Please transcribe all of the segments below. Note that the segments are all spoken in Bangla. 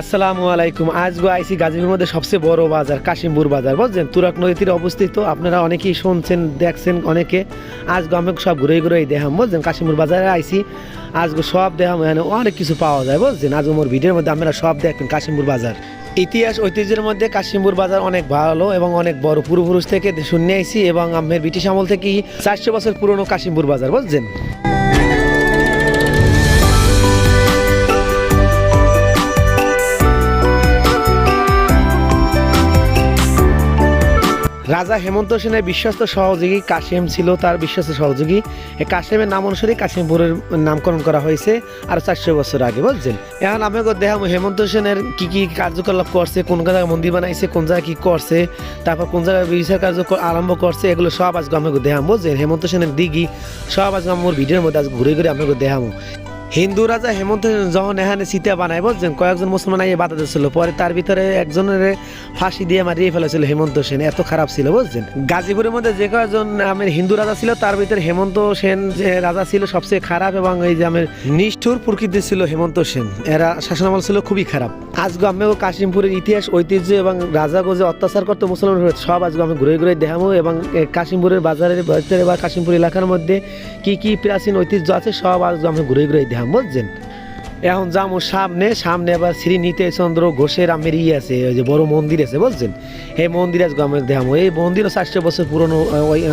আসসালামু আলাইকুম। আজ গো আইসি গাজীপুরের মধ্যে সবচেয়ে বড় বাজার, কাশিমপুর বাজার, বুঝছেন? তুরাক নদীর অবস্থিত। আপনারা অনেকেই শুনছেন, দেখছেন অনেকে। আজ গো আমি সব ঘুরে ঘুরে দেখাম, বুঝছেন? কাশিমপুর বাজারে আইসি, আজ গো সব দেখাম, এখানে অনেক কিছু পাওয়া যায়, বুঝছেন? আজ মোর ভিডিওর মধ্যে আপনারা সব দেখবেন কাশিমপুর বাজার। ইতিহাস, ঐতিহ্যের মধ্যে কাশিমপুর বাজার অনেক ভালো এবং অনেক বড়। পূর্বপুরুষ থেকে শুনে আইসি এবং আমের ব্রিটিশ আমল থেকেই চারশো বছর পুরনো কাশিমপুর বাজার, বুঝছেন? রাজা হেমন্ত সেনের বিশ্বস্ত সহযোগী কাশিম ছিল তার বিশ্বস্ত সহযোগী। কাশিমের নাম অনুসারে কাশিমপুরের নামকরণ করা হয়েছে আর চারশো বছর আগে, বুঝছেন? এখন আমি দেখাম হেমন্ত সেনের কি কি কার্যকলাপ করছে, কোন জায়গায় মন্দির বানাইছে, কোন জায়গায় কি করছে, তারপর কোন জায়গায় বিচার কার্য আরম্ভ করছে, এগুলো সব আজকে আমাকে দেখাম বুঝছেন? হেমন্ত সেনের দিঘি, সব আজকে আমার ভিডিওর মধ্যে আজকে ঘুরে ঘুরে আমাকে দেখামো হিন্দু রাজা হেমন্ত যখন এখানে সীতা বানায় বুঝছেন কয়েকজন মুসলমান আইয়ে বাধা দিচ্ছিল পরে তার ভিতরে একজনের ফাঁসি দিয়ে মারিয়ে ফেলেছিল হেমন্ত সেন। এত খারাপ ছিল, বুঝছেন? গাজীপুরের মধ্যে যে কয়েকজন আমের হিন্দু রাজা ছিল, তার ভিতরে হেমন্ত সেন যে রাজা ছিল, সবচেয়ে খারাপ এবং এই যে আমের নিষ্ঠুর প্রকৃতি ছিল হেমন্ত সেন। এরা শাসনামল ছিল খুবই খারাপ। আজকে আমিও কাশিমপুরের ইতিহাস, ঐতিহ্য এবং রাজাগো যে অত্যাচার করতো মুসলমান সব আজকে আমি ঘুরে ঘুরে দেখাবো এবং কাশিমপুরের বাজারের বা কাশিমপুর এলাকার মধ্যে কি কি প্রাচীন ঐতিহ্য আছে, সব আজকে আমি ঘুরে ঘুরে দেখাম বুঝছেন এখন যাব সামনে সামনে আবার শ্রী নিতেশচন্দ্র ঘোষের আমের ইয়ে আছে, ওই যে বড় মন্দির আছে বুঝছেন এই মন্দির আজকে আমি দেখাবো। এই মন্দিরও চারশো বছর পুরনো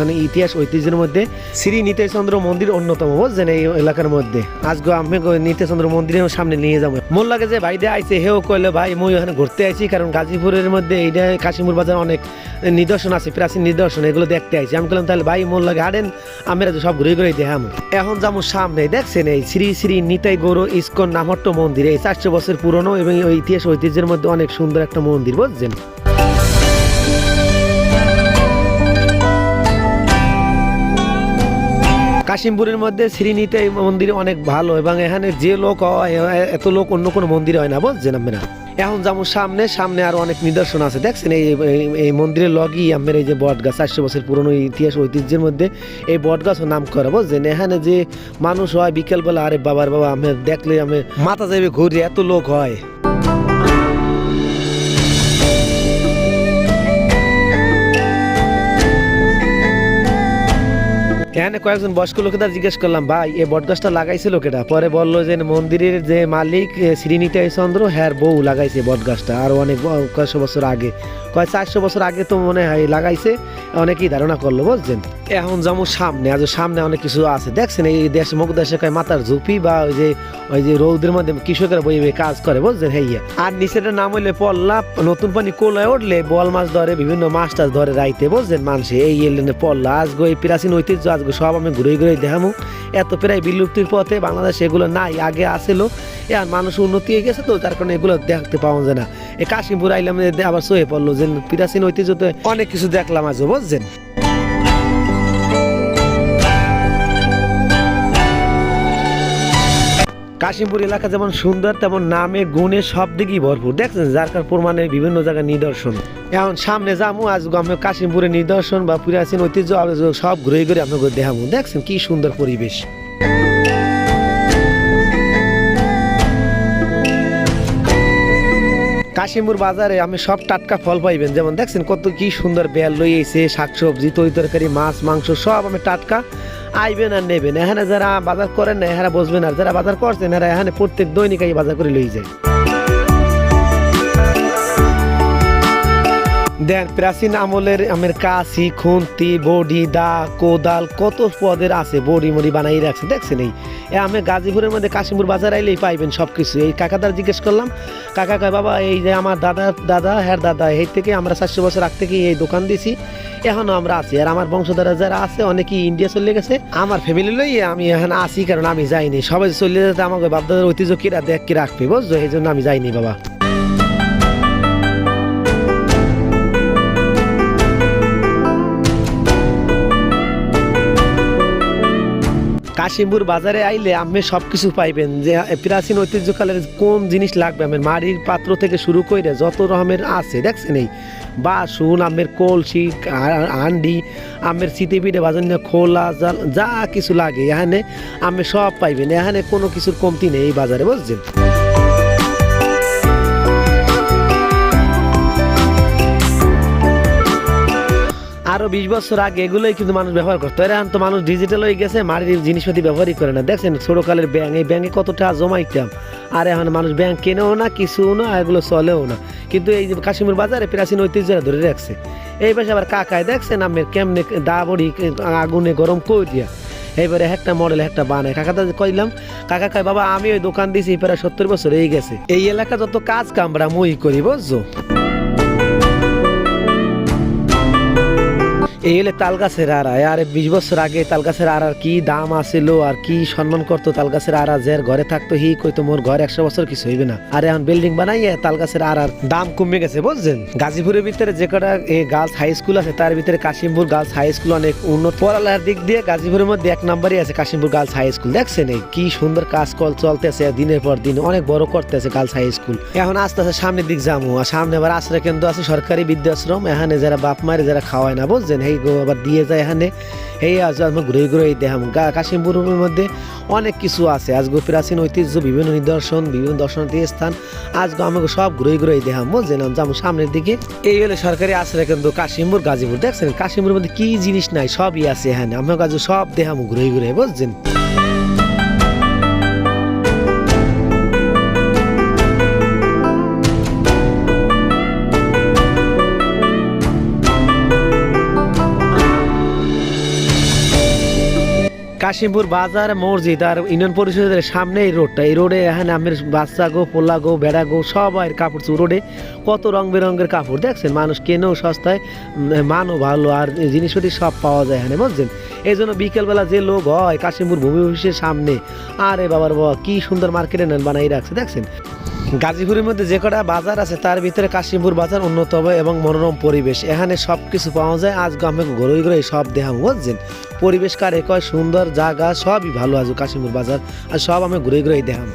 মানে ইতিহাস, ঐতিহ্যের মধ্যে শ্রী নিতেশচন্দ্র মন্দির অন্যতম বুঝছেন এই এলাকার মধ্যে। আজকে আমি নিতেশচন্দ্র মন্দিরের সামনে নিয়ে যাব। মন লাগে যে ভাই দিয়ে আইছে, হেও কইলে, ভাই, মুই ওখানে ঘুরতে আইছি, কারণ গাজীপুরের মধ্যে এইটা কাশিমপুর বাজার অনেক নিদর্শন আছে, প্রাচীন নিদর্শন, এগুলো দেখতে আইছি। আমি বললাম তাহলে ভাই, মন লাগে আড়েন আমরা সব ঘুরে ঘুরে দেখাম। এখন যাব সামনে, দেখছেন এই শ্রী শ্রী নিতাই গৌর ইস্কন নামট্ট মন্দির। এই চারশো বছর পুরনো এবং ইতিহাস ঐতিহ্যের মধ্যে অনেক সুন্দর একটা মন্দির, বুঝছেন? কাশিমপুরের মধ্যে শ্রীনীতে মন্দির অনেক ভালো এবং এখানে যে লোক হয় এত লোক অন্য কোনো মন্দির হয় না, বুঝছেন আপনারা? এখন যেমন সামনে সামনে আরও অনেক নিদর্শন আছে। দেখছেন, এই, এই- মন্দিরের লগই আমার এই যে বট গাছ চারশো বছর পুরনো ইতিহাস, ঐতিহ্যের মধ্যে এই বট গাছও নাম করা বুঝছেন? এখানে যে মানুষ হয়, বিকেলবেলা, আরে বাবার বাবা আমি দেখলে আমি মাথা যাবে ঘুরে এত লোক হয়। এখানে কয়েকজন বয়স্ক লোকেদের জিজ্ঞেস করলাম ভাই এই বটগাছটা লাগাইছে লোকেরা? পরে বলল যে মন্দিরের যে মালিক এ, শ্রীনিতাই চন্দ্র হ্যার বউ লাগাইছে বটগাছটা। আর অনেক কয়েকশো বছর আগে কয়েক চারশো বছর আগে তো মনে হয় লাগাইছে। অনেকেই ধারণা করল বুঝছেন? এখন যেমন সামনে আজ সামনে অনেক কিছু আছে। দেখছেন, এই দেশ মুখ দেশে মাথার ঝুপি বা ওই যে ওই যে রৌদের মধ্যে কৃষকেরা বই কাজ করে, বুঝছেন? হইয়া আর নিচেটার নাম হইলে পল্লা, নতুন পানি কোলায় উঠলে বল মাছ ধরে, বিভিন্ন মাছ টাছ ধরে রাইতে, বুঝছেন? মানুষে, এই এলেনে পল্লা। আজগো এই প্রাচীন ঐতিহ্য, আজগো সব আমি ঘুরে ঘুরে দেখামু। এত প্রায় বিলুপ্তির পথে বাংলাদেশ এগুলো নাই, আগে আসিল। আর মানুষ উন্নতি হয়ে গেছে তো তার কারণে এগুলো দেখতে পাওয়া যায় না। এই কাশিমপুর আইলাম আবার সয়ে পড়ল, যে প্রাচীন ঐতিহ্যতে অনেক কিছু দেখলাম আজ বুঝছেন? কাশিমপুর এলাকা যেমন সুন্দর, তেমন নামে, গুণে সব দিকেই ভরপুর। দেখছেন যার কার প্রমাণে বিভিন্ন জায়গায় নিদর্শন। এখন সামনে যাব আজ আমি কাশিমপুরের নিদর্শন বা প্রাচীন ঐতিহ্য সব ঘুরে ঘুরে আপনাকে দেখাবো দেখছেন কি সুন্দর পরিবেশ। কাশিমপুর বাজারে আমি সব টাটকা ফল পাইবেন। যেমন দেখছেন কত কি সুন্দর বেল লইয়েছে শাকসবজি তরি তরকারি মাছ, মাংস, সব আমি টাটকা। আইবেন আর নেবেন। এখানে যারা বাজার করেন না, এখানে বসবেন আর যারা বাজার করছেন, এরা এখানে প্রত্যেক দৈনিক বাজার করে লই যায়। দেন প্রাচীন আমলের আমের কাশি, খুন্তি, বডি, দা, কোদাল, কত পদের আছে বডি মডি বানাই রাখছে, দেখছেন এই? আমি গাজীপুরের মধ্যে কাশিমপুর বাজার আইলেই পাইবেন সব কিছু এই কাকাদার জিজ্ঞেস করলাম, কাকা কয়, বাবা, এই যে আমার দাদা দাদা হ্যাঁ দাদা, এই থেকে আমরা চারশো বছর আগ থেকে এই দোকান দিছি, এখনও আমরা আছি। আর আমার বংশধরা যারা আছে, অনেকেই ইন্ডিয়া চলে গেছে। আমার ফ্যামিলি লই আমি এখন আছি, কারণ আমি যাইনি। সবাই চলে যেতে আমাকে বাপদাদার ঐতিহ্য কিরা দেখ কি রাখবে, বুঝছ? এই জন্য আমি যাইনি, বাবা। কাশিমপুর বাজারে আইলে আপনি সব কিছু পাইবেন যে প্রাচীন ঐতিহ্যকালের কোন জিনিস লাগবে আমার মাড়ির পাত্র থেকে শুরু করে যত রকমের আছে, দেখছেন এই? বাসুন আমের কলসি হান্ডি আমের সিতে পিঠে বাজার খোলা জাল, যা কিছু লাগে, এখানে আমি সব পাইবেন, এখানে কোনো কিছুর কমতি নেই এই বাজারে, বুঝছেন? বিশ বছর আগে এগুলোই কিন্তু মানুষ ব্যবহার করতো। এখন তো মানুষ ডিজিটাল হয়ে গেছে, মাটির জিনিসপাতি ব্যবহারই করে না। দেখছেন, ছোটকালের ব্যাংক এই ব্যাংকে কত টাকা জমাইতাম আর এখন মানুষ ব্যাংক কেনেও না, কিছুও না এগুলো চলেও না। কিন্তু এই কাশ্মীর বাজারে প্রাচীন ঐতিহ্যরা ধরে রাখছে। এই পাশে আবার কাকায় দেখছেন আমি কেমনে দা বড়ি আগুনে গরম কই দিয়া। এইবারে একটা মডেল একটা বানায়। কাকা তো কইলাম, কাকা কয়, বাবা, আমি ওই দোকান দিয়েছি প্রায় সত্তর বছর এই গেছে। এই এলাকা যত কাজ কামরা মই করি, বুঝছ? এই হলে তাল গাছের আড়া আর বিশ বছর আগে তাল গাছের আড়ার কি দাম আছিল আর কি সম্মান করতো তাল গাছের আড়া? যার ঘরে থাকতো হি, কইতো মোর ঘর একশো বছর কিছু হইবে না। আর এখন বিল্ডিং বানাইয়ে তাল গাছের আড়ার দাম কমে গেছে, বুঝছেন? গাজীপুরের ভিতরে যে কটা গার্লস হাই স্কুল আছে, তার ভিতরে কাশিমপুর গার্লস হাই স্কুল অনেক উন্নত। পড়ালেখার দিক দিয়ে গাজীপুরের মধ্যে এক নম্বরই আছে কাশিমপুর গার্লস হাই স্কুল দেখছেন এই কি সুন্দর কাজ কল চলতেছে, দিনের পর দিন অনেক বড় করতেছে গার্লস হাই স্কুল এখন আস্তে আস্তে সামনের দিক যাব, আর সামনে আবার আশ্রয় কেন্দ্র আছে সরকারি বৃদ্ধাশ্রম। এখানে যারা বাপ মায়ের যারা খাওয়ায় না, বুঝছেন? এই গো, আবার দিয়ে যায় এখানে। এই আজ আমি ঘুরে ঘুরে দেখাম। কাশিমপুরের মধ্যে অনেক কিছু আছে। আজগো প্রাচীন ঐতিহ্য, বিভিন্ন নিদর্শন, বিভিন্ন দর্শনার্থী স্থান। আজগো আমাকে সব ঘুরে ঘুরে দেখাম। যে যাব সামনের দিকে। এই হলো সরকারি আশ্রয় কিন্তু কাশিমপুর, গাজীপুর। দেখছেন, কাশিমপুরের মধ্যে কি জিনিস নাই, সবই আছে এখানে। আমার কাছে সব দেখাম ঘুরে ঘুরে বুঝছেন? কাশিমপুর বাজার, মসজিদ আর ইউনিয়ন পরিষদের সামনে এই রোডটা। এই রোডে এখানে আমের বাচ্চা গো, পোলা গো বেড়া গো, সবাই কাপড় রোডে। কত রং বেরঙের কাপড়, দেখছেন? মানুষ কেনেও সস্তায় মানও ভালো আর জিনিসপত্র সব পাওয়া যায় এখানে, বুঝছেন? এই জন্য বিকেলবেলা যে লোক হয় কাশিমপুর ভূমি অফিসের সামনে, আরে বাবার বাবা, কি সুন্দর মার্কেটে বানাই রাখছে, দেখছেন? গাজীপুরের মধ্যে যে কটা বাজার আছে, তার ভিতরে কাশিমপুর বাজার অন্যতম এবং মনোরম পরিবেশ। এখানে সব কিছু পাওয়া যায়। আজ আমি ঘুরে ঘুরে সব দেখা বুঝছেন? পরিবেশ কারে সুন্দর জায়গা, সবই ভালো আছে কাশিমপুর বাজার। আর সব আমি ঘুরে ঘুরেই দেখাম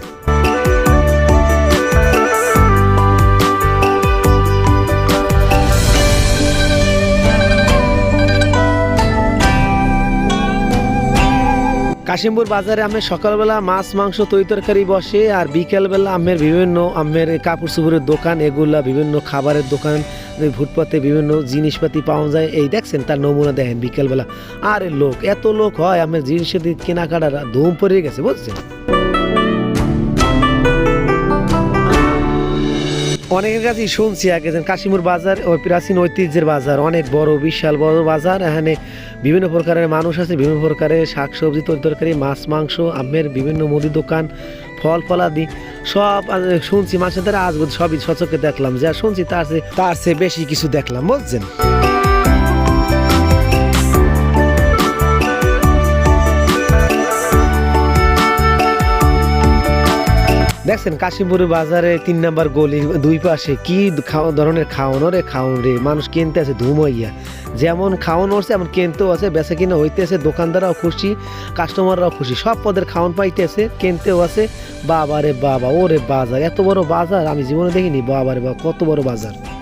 কাশিমপুর বাজারে আমি সকালবেলা মাছ, মাংস তৈ তরকারি বসে আর বিকেলবেলা আমের বিভিন্ন আমের কাপড় চুপুরের দোকান, এগুলা বিভিন্ন খাবারের দোকান ফুটপাতে বিভিন্ন জিনিসপাতি পাওয়া যায়। এই দেখছেন, তার নমুনা দেখেন বিকেলবেলা। আর লোক, এত লোক হয় আমের জিনিসের কেনাকাটার, ধুম পড়ে গেছে, বুঝছেন? অনেকের কাছে শুনছি আগে যে কাশিমুর বাজার ও প্রাচীন ঐতিহ্যের বাজার, অনেক বড়, বিশাল বড় বাজার। এখানে বিভিন্ন প্রকারের মানুষ আছে, বিভিন্ন প্রকারের শাকসবজি তরি তরকারি, মাছ, মাংস, আমের বিভিন্ন মুদি দোকান, ফল, ফলাদি, সব শুনছি মাসে দ্বারা আজ সবই সচকে দেখলাম। যা শুনছি তার চেয়ে তার চেয়ে বেশি কিছু দেখলাম, বুঝছেন? দেখছেন কাশিমপুরের বাজারে তিন নাম্বার গলি দুই পাশে কি ধরনের খাওয়ানো রে খাওন রে? মানুষ কিনতে আছে ধুম হইয়া যেমন খাওয়ানো আছে এমন কিনতেও আছে বেচা কিনা হইতেছে, দোকানদাররাও খুশি কাস্টমাররাও খুশি, সব পদের খাওয়ান পাইতেছে, কিনতেও আছে বাবা রে বাবা, ওরে বাজার, এত বড় বাজার, আমি জীবনে দেখিনি বাবা রে বাবা, কত বড় বাজার।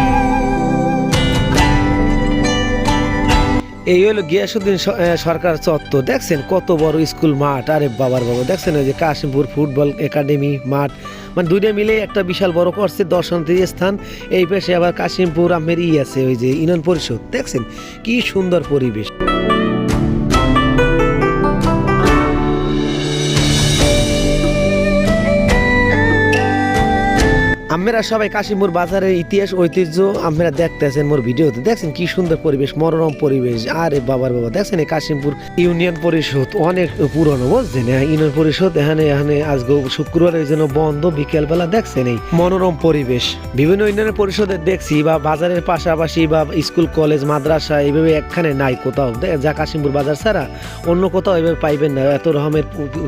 এই হলো গিয়াসুদ্দিন সরকার চত্বর দেখছেন কত বড় স্কুল মাঠ? আরে বাবার বাবা, দেখছেন ওই যে কাশিমপুর ফুটবল একাডেমি মাঠ? মানে দুইটা মিলে একটা বিশাল বড় করছে দর্শনার্থী স্থান। এই পেশে আবার কাশিমপুর আমের ই আছে, ওই যে ইউনিয়ন পরিষদ। দেখছেন কি সুন্দর পরিবেশ। আমরা সবাই কাশিমপুর বাজারের ইতিহাস ঐতিহ্য আমরা দেখতেছেন মোর ভিডিওতে। দেখছেন কি সুন্দর পরিবেশ মনোরম পরিবেশ। আরে বাবার বাবা দেখছেন এই কাশিমপুর ইউনিয়ন পরিষদ অনেক পুরনো বুঝছেন? হ্যাঁ, ইউনিয়ন পরিষদ এখানে এখানে আজকে শুক্রবারের জন্য বন্ধ বিকেল বেলা দেখছেন এই মনোরম পরিবেশ। বিভিন্ন ইউনিয়ন পরিষদে দেখছি বা বাজারের পাশাপাশি বা স্কুল কলেজ মাদ্রাসা এইভাবে একখানে নাই কোথাও। যা কাশিমপুর বাজার ছাড়া অন্য কোথাও এভাবে পাইবেন না। এত রকমের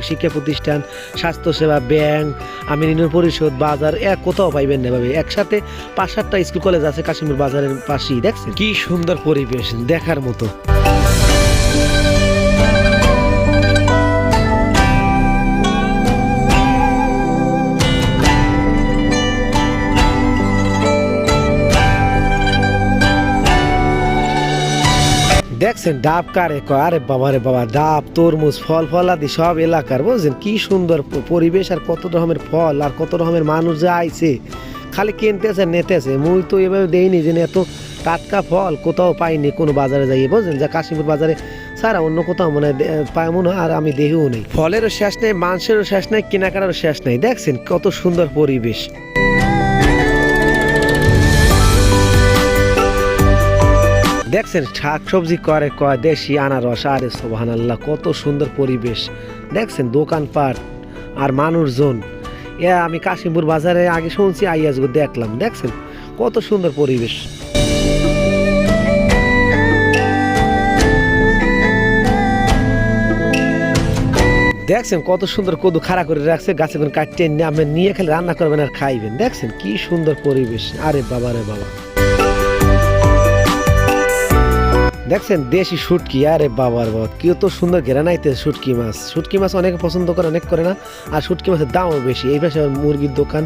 শিক্ষা প্রতিষ্ঠান স্বাস্থ্যসেবা ব্যাংক আমি ইউনিয়ন পরিষদ বাজার এক কোথাও পাইবেন না ভাবে একসাথে পাঁচ সাতটা স্কুল কলেজ আছে কাশ্মীর বাজারের পাশেই, দেখছেন? কি সুন্দর পরিবেশ, দেখার মতো। দেখছেন ডাব কারে আরে বাবা রে বাবা, ডাব, তরমুজ, ফল ফলাদি সব এলাকার, বুঝছেন? কি সুন্দর পরিবেশ আর কত রকমের ফল আর কত রকমের মানুষ যে আইছে। খালি কিনতেছে, নেতেছে। মুই তো এভাবে দেইনি যে এত টাটকা ফল কোথাও পাইনি, কোনো বাজারে যাইয়ে বুঝলেন যা কাশিমপুর বাজারে সারা অন্য কোথাও মনে দে- পাই মনে আর আমি দেখিও নেই। ফলেরও শেষ নেই, মাংসেরও শেষ নেই, কেনাকাটারও শেষ নেই। দেখছেন কত সুন্দর পরিবেশ। দেখছেন শাক সবজি করে, কয় দেশি আনারস, আরে সোবাহান আল্লাহ কত সুন্দর পরিবেশ। দেখছেন, দোকানপাট আর মানুষজন। এ, আমি কাশিমপুর বাজারে আগে শুনছি আইয়াজগো দেখলাম। দেখছেন, কত সুন্দর পরিবেশ। দেখছেন, কত সুন্দর কদু খাড়া করে রাখছে, গাছে করে কাটতে নিয়ে খেলে রান্না করবেন আর খাইবেন। দেখছেন, কি সুন্দর পরিবেশ। আরে বাবা, রে বাবা। দেখছেন, দেশি শুটকি, আরে বাবার বাবা কি তো সুন্দর ঘেরা নাইতে শুটকি মাছ। শুটকি মাছ অনেকে পছন্দ করে, অনেক করে না। আর শুটকি মাছের দামও বেশি। এই পাশে মুরগির দোকান।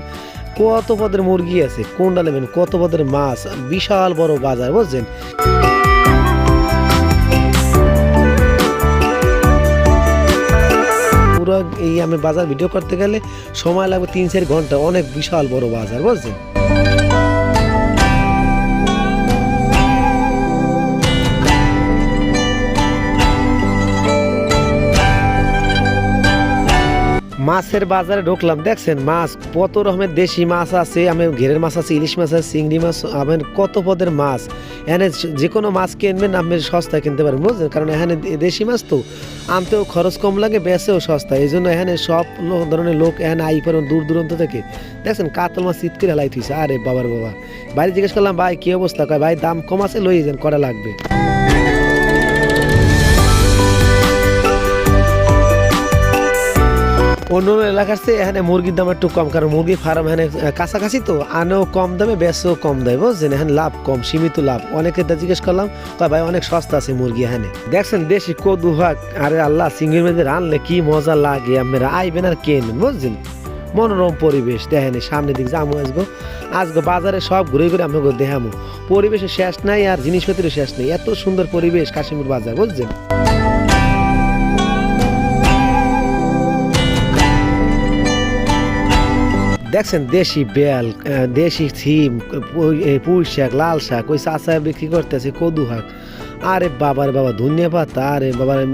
কত পদের মুরগি আছে? কোনটা নেবেন? কত পদের মাছ? বিশাল বড় বাজার, বুঝছেন? পুরো এই আমি বাজার ভিডিও করতে গেলে সময় লাগবে তিন চার ঘণ্টা। অনেক বিশাল বড় বাজার, বুঝছেন? মাছের বাজারে ঢুকলাম, দেখছেন মাছ কত রকমের দেশি মাছ আছে, আমি ঘেরের মাছ আছে, ইলিশ মাছ আছে, চিংড়ি মাছ আবার কত পদের মাছ। এনে যে কোনো মাছ কিনবেন আপনি সস্তায় কিনতে পারেন বুঝলেন? কারণ এখানে দেশি মাছ তো, আনতেও খরচ কম লাগে, বেচেও সস্তা এই জন্য এখানে সব ধরনের লোক এখানে আই পারেন দূর দূরান্ত থেকে, দেখছেন? কাতল মাছ শীত করে হেলাই থুইছে। আরে বাবার বাবা। বাইরে জিজ্ঞেস করলাম, ভাই, কি অবস্থা? কয়, ভাই, দাম কম আছে, লইয়ে যান করা লাগবে? অন্য এলাকার চেয়ে এখানে মুরগির দাম একটু কম, কারণ মুরগির ফার্ম এখানে কাছাকাছি তো, আনেও কম দামে, বেচেও কম দেয় বুঝছেন? এখানে লাভ কম, সীমিত লাভ। অনেকে জিজ্ঞেস করলাম, কয় ভাই, অনেক সস্তা আছে মুরগি এখানে। দেখছেন, দেশি কদু হাক আরে আল্লাহ সিঙ্গির মধ্যে রানলে কি মজা লাগে? আপনারা আইবেন আর কেনবেন বুঝছেন? মনোরম পরিবেশ, দেখেন সামনের দিক যাব আসব আজকে বাজারে সব ঘুরে ঘুরে আমাকে দেখামো। পরিবেশের শেষ নাই আর জিনিসপত্রের শেষ নেই। এত সুন্দর পরিবেশ কাশ্মীর বাজার, বুঝছেন? দেখছেন দেশি বেল দেশি সিম পুঁই- শাক, লাল শাক, ওই চাষা বিক্রি করতেছে কদু শাক আরে বাবার বাবা, ধনিয়া পাতা, আরে বাবার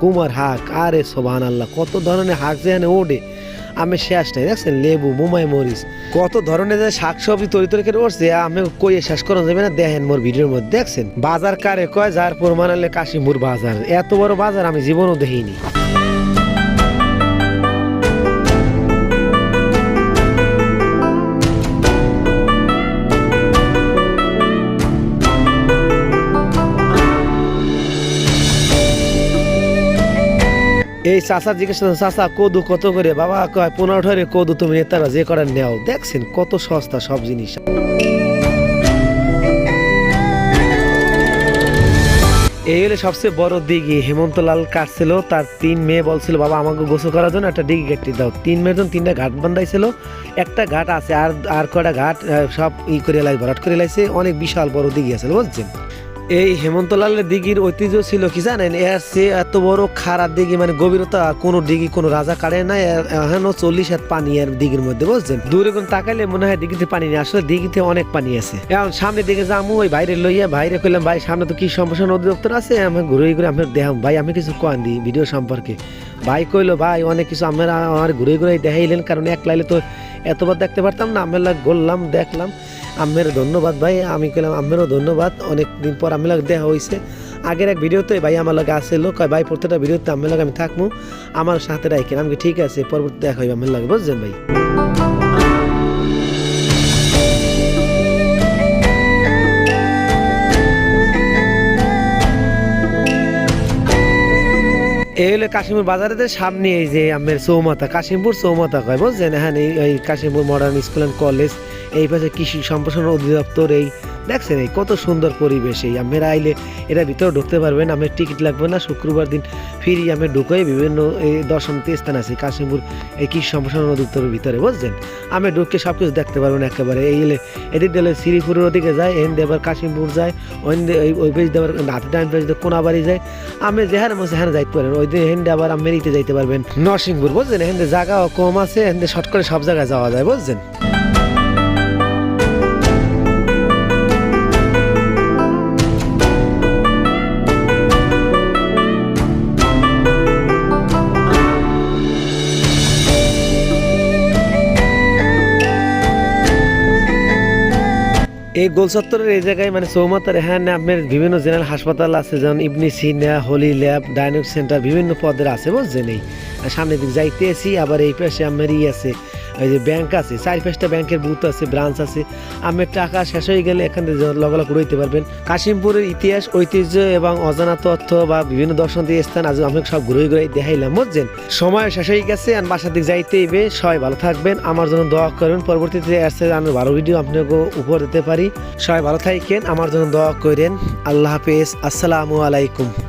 কুমার হাক, আরে সোবান আল্লাহ কত ধরনের হাক যেখানে ওঠে আমি শেষ নাই, দেখছেন লেবু, মুমাই মরিচ। কত ধরনের যে শাক সবজি তরি তরি করে উঠছে আমি কইয়ে শেষ করা যাবে না, দেখেন মোর ভিডিওর মধ্যে, দেখছেন? বাজার কারে কয়, যার পরিমাণ হলে কাশিমপুর বাজার। এত বড় বাজার আমি জীবনও দেখিনি। এই চাষা জিজ্ঞেস চাষা কদু কত করে? বাবা কয়, পনেরো ঠরে কদু তুমি নেতারা যে করে নেও। দেখছেন কত সস্তা সব জিনিস। এই হলে সবচেয়ে বড় দিঘি। হেমন্তলাল কাটছিল, তার তিন মেয়ে বলছিল, বাবা, আমাকে গোসল করার জন্য একটা দিঘি কেটে দাও। তিন মেয়ের জন্য তিনটা ঘাট বান্ধাইছিল, একটা ঘাট আছে, আর আর কটা ঘাট সব ই করে লাই ভরাট করে লাইছে, অনেক বিশাল বড় দিঘি আছে, বুঝছেন? এই হেমন্তলালের দিঘির ঐতিহ্য ছিল কি জানেন? এর সে এত বড় খারাপ দিঘি মানে গভীরতা কোনো দিঘি, কোনো রাজা কাটে না এর- এখনও চল্লিশ হাত পানি এর দিঘির মধ্যে, বুঝছেন? দূরে কোন তাকাইলে মনে হয় দিঘিতে পানি নেই, আসলে দিঘিতে অনেক পানি আছে। এখন সামনে দিকে যাব ওই বাইরে লইয়া বাইরে কইলাম, ভাই, সামনে তো কি সম্প্রসারণ অধিদপ্তর আছে? আমি ঘুরে ঘুরে আমি দেখাম, ভাই, আমি কিছু কন দিই ভিডিও সম্পর্কে। ভাই কইলো, ভাই, অনেক কিছু আমরা আমার ঘুরে ঘুরে দেখাইলেন, কারণ এক লাইলে তো এতবার দেখতে পারতাম না আমি গড়লাম দেখলাম। আম্মের ধন্যবাদ ভাই, আমি কইলাম আম্মেরও ধন্যবাদ অনেক দিন পর আমি লাগে দেখা হয়েছে আগের এক ভিডিওতে ভাই আমার লাগে আসে কয় ভাই প্রত্যেকটা ভিডিওতে আমি লাগে আমি থাকব আমার সাথে রাখেন আমি ঠিক আছে পরবর্তী দেখা হইবে আমার লাগে, বুঝছেন ভাই? এই হলো কাশিমপুর বাজারের সামনে এই যে আমের চৌমাতা কাশিমপুর চৌমাতা কয় বুঝছেন? হ্যাঁ এই Kashimpur modern school and college এই পাশে কৃষি সম্প্রসারণ অধিদপ্তর, এই দেখছেন এই কত সুন্দর পরিবেশ, এই আমের আইলে এটা ভিতরে ঢুকতে পারবেন আমের টিকিট লাগবে না, শুক্রবার দিন ফিরি আমি ঢুকে বিভিন্ন, এই দর্শনীয় স্থান আছে কাশিমপুর এই কৃষি সম্প্রসারণ ভিতরে, বুঝছেন? আমি ঢুকে সব কিছু দেখতে পারবেন একেবারে, এই এলে এদিক দিলে শ্রীপুরের ওদিকে যায়, এন দিয়ে আবার কাশিমপুর যায় ওই ওই দিয়ে আবার নাতি টাইম পেজ কোনাবাড়ি যায়, আমি যেখানে মনে সেখানে যাইতে পারেন, ওই দিন হেন্ডে আবার আমেরিতে যাইতে পারবেন। নরসিংপুর বুঝছেন? হেন্ডে জায়গাও কম আছে হেন্ডে শর্ট করে সব জায়গায় যাওয়া যায়, বুঝছেন? এই গোল চত্বরের এই জায়গায় মানে চৌমাতার এখানে আপনার বিভিন্ন জেনারেল হাসপাতাল আছে, যেমন ইবনি সিনা, হোলি ল্যাব, ডায়নক সেন্টার, বিভিন্ন পদের আছে, বুঝছেন এই। সামনের দিক যাইতেছি, আবার এই পাশে আমার ই আছে ওই যে ব্যাংক আছে, চার পাঁচটা ব্যাংকের বুথ আছে ব্রাঞ্চ আছে। আমার টাকা শেষ হয়ে গেলে এখান থেকে লগালগ উড়াইতে পারবেন। কাশিমপুরের ইতিহাস, ঐতিহ্য এবং অজানা তথ্য বা বিভিন্ন দর্শনীয় স্থান আজ আমি সব ঘুরে ঘুরে দেখাইলাম, বুঝছেন? সময় শেষ হয়ে গেছে, আর বাসার দিক যাইতে হইবে সবাই ভালো থাকবেন। আমার জন্য দোয়া করবেন পরবর্তীতে আসছে আমি ভালো ভিডিও আপনাকে উপহার দিতে পারি। সবাই ভালো থাকেন। আমার জন্য দোয়া করেন। আল্লাহ হাফেজ। আসসালামু আলাইকুম।